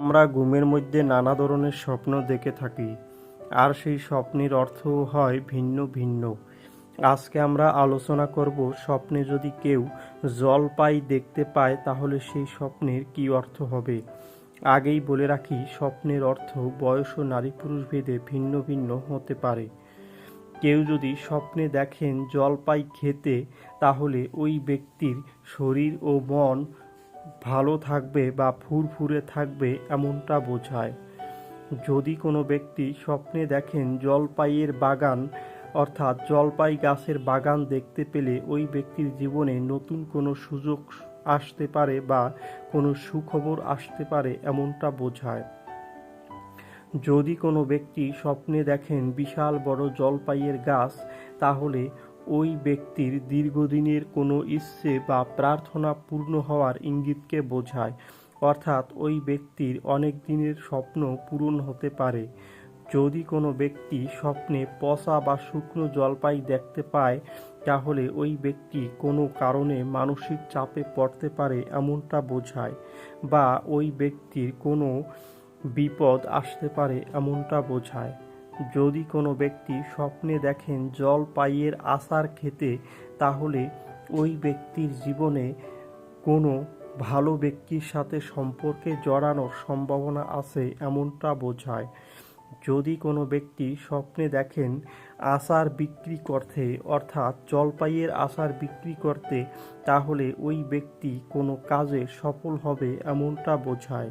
আমরা ঘুমের মধ্যে নানা ধরনের স্বপ্ন দেখে থাকি। আর সেই স্বপ্নের অর্থ হয় ভিন্ন ভিন্ন। আজকে আমরা আলোচনা করব স্বপ্নে যদি কেউ জলপাই দেখতে পায়, তাহলে সেই স্বপ্নের কি অর্থ হবে? আগেই বলে রাখি, স্বপ্নের অর্থ বয়স ও নারী পুরুষ ভেদে ভিন্ন ভিন্ন হতে পারে। কেউ যদি স্বপ্নে দেখেন জলপাই খেতে, তাহলে ওই ব্যক্তির শরীর ও মন ভালো থাকবে বা ফুরফুরে থাকবে এমনটা বোঝায়। যদি কোনো ব্যক্তি স্বপ্নে দেখেন জলপাইয়ের বাগান, অর্থাৎ জলপাই গাছের বাগান দেখতে পেলে ওই ব্যক্তির জীবনে নতুন কোনো সুযোগ আসতে পারে বা কোনো সুখবর আসতে পারে এমনটা বোঝায়। যদি কোনো ব্যক্তি স্বপ্নে দেখেন বিশাল বড় জলপাইয়ের গাছ, তাহলে ওই ব্যক্তির দীর্ঘদিনের কোনো ইচ্ছে বা প্রার্থনা পূর্ণ হওয়ার ইঙ্গিতকে বোঝায়। অর্থাৎ ওই ব্যক্তির অনেক দিনের স্বপ্ন পূরণ হতে পারে। যদি কোনো ব্যক্তি স্বপ্নে পচা বা শুকনো জলপাই দেখতে পায়, তাহলে ওই ব্যক্তি কোনো কারণে মানসিক চাপে পড়তে পারে এমনটা বোঝায় বা ওই ব্যক্তির কোনো বিপদ আসতে পারে এমনটা বোঝায়। যদি কোনো ব্যক্তি স্বপ্নে দেখেন জল পাইয়ের আচার খেতে তাহলে ওই ব্যক্তির জীবনে কোনো ভালো ব্যক্তির সাথে সম্পর্কে জড়ানোর সম্ভাবনা আছে এমনটা বোঝায়। যদি কোনো ব্যক্তি স্বপ্নে দেখেন আচার বিক্রি করতে, অর্থাৎ জলপাইয়ের আচার বিক্রি করতে, তাহলে ওই ব্যক্তি কোনো কাজে সফল হবে এমনটা বোঝায়।